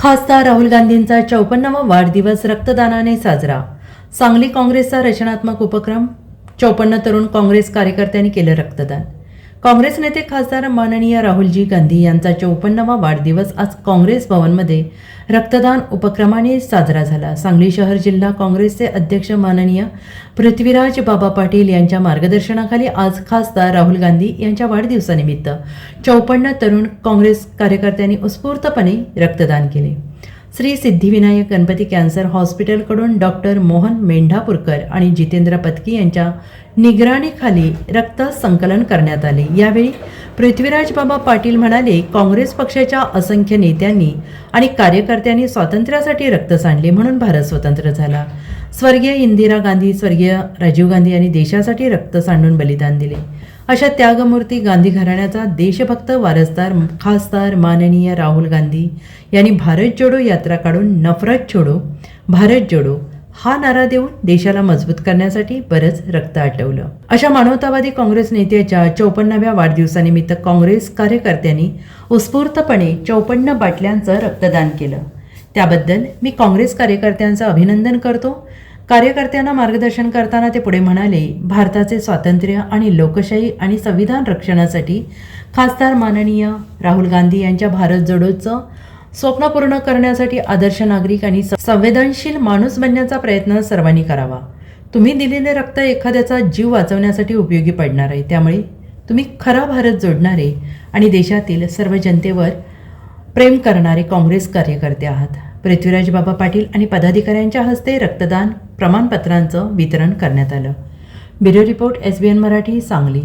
खासदार राहुल गांधींचा चौपन्नावा वाढदिवस रक्तदानाने साजरा. सांगली काँग्रेसचा रचनात्मक उपक्रम चौपन्न तरुण काँग्रेस कार्यकर्त्यांनी केलं रक्तदान. काँग्रेस नेते खासदार माननीय राहुलजी गांधी यांचा चौपन्नावा वाढदिवस आज काँग्रेस भवनमध्ये रक्तदान उपक्रमाने साजरा झाला. सांगली शहर जिल्हा काँग्रेसचे अध्यक्ष माननीय पृथ्वीराज बाबा पाटील यांच्या मार्गदर्शनाखाली आज खासदार राहुल गांधी यांच्या वाढदिवसानिमित्त चौपन्न तरुण काँग्रेस कार्यकर्त्यांनी उत्स्फूर्तपणे रक्तदान केले. श्री सिद्धिविनायक गणपती कॅन्सर हॉस्पिटलकडून डॉक्टर मोहन मेंढापूरकर आणि जितेंद्र पत्की यांच्या निगराणीखाली रक्त संकलन करण्यात आले. यावेळी पृथ्वीराज बाबा पाटील म्हणाले काँग्रेस पक्षाच्या असंख्य नेत्यांनी आणि कार्यकर्त्यांनी स्वातंत्र्यासाठी रक्त सांडले म्हणून भारत स्वतंत्र झाला. स्वर्गीय इंदिरा गांधी स्वर्गीय राजीव गांधी यांनी देशासाठी रक्त सांडून बलिदान दिले. अशा त्यागमूर्ती गांधी घराण्याचा देशभक्त वारसदार खासदार माननीय राहुल गांधी यांनी भारत जोडो यात्रा काढून नफरत छोडो भारत जोडो हा नारा देऊन देशाला मजबूत करण्यासाठी बरंच रक्त आटवलं. अशा मानवतावादी काँग्रेस नेत्याच्या चौपन्नाव्या वाढदिवसानिमित्त काँग्रेस कार्यकर्त्यांनी उत्स्फूर्तपणे चौपन्न बाटल्यांचं रक्तदान केलं. त्याबद्दल मी काँग्रेस कार्यकर्त्यांचं अभिनंदन करतो. कार्यकर्त्यांना मार्गदर्शन करताना ते पुढे म्हणाले भारताचे स्वातंत्र्य आणि लोकशाही आणि संविधान रक्षणासाठी खासदार माननीय राहुल गांधी यांच्या भारत जोडोचं स्वप्न पूर्ण करण्यासाठी आदर्श नागरिक आणि संवेदनशील माणूस बनण्याचा प्रयत्न सर्वांनी करावा. तुम्ही दिलेले रक्त एखाद्याचा जीव वाचवण्यासाठी उपयोगी पडणार आहे. त्यामुळे तुम्ही खरा भारत जोडणारे आणि देशातील सर्व जनतेवर प्रेम करणारे काँग्रेस कार्यकर्ते आहात. पृथ्वीराज बाबा पाटील आणि पदाधिकाऱ्यांच्या हस्ते रक्तदान प्रमाणपत्रांचं वितरण करण्यात आलं. Bureau report S B N Marathi Sangli.